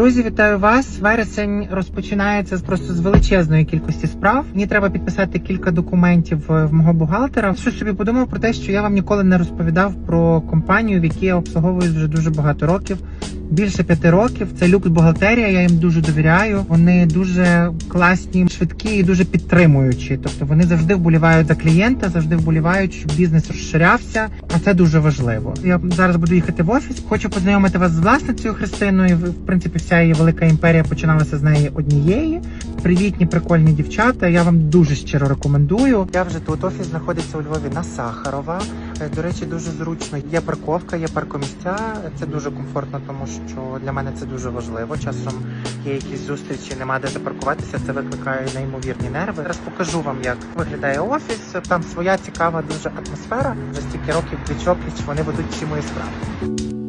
Друзі, вітаю вас. Вересень розпочинається просто з величезної кількості справ. Мені треба підписати кілька документів е, в мого бухгалтера. Що собі подумав про те, що я вам ніколи не розповідав про компанію, в якій я обслуговую вже дуже багато років. Більше п'яти років це люкс бухгалтерія. Я їм дуже довіряю. Вони дуже класні, швидкі і дуже підтримуючі. Тобто вони завжди вболівають за клієнта, завжди вболівають, щоб бізнес розширявся. А це дуже важливо. Я зараз буду їхати в офіс. Хочу познайомити вас з власницею Христиною. В принципі, вся її велика імперія починалася з неї однієї. Привітні, прикольні дівчата. Я вам дуже щиро рекомендую. Я вже тут офіс знаходиться у Львові на Сахарова. Е, До речі, дуже зручно. Є парковка, є паркомісця. Це дуже комфортно, тому що для мене це дуже важливо. Часом є якісь зустрічі, нема де запаркуватися. Це викликає неймовірні нерви. Зараз покажу вам, як виглядає офіс. Там своя цікава дуже атмосфера. Вже стільки років пліч-опліч вони ведуть всі мої справи.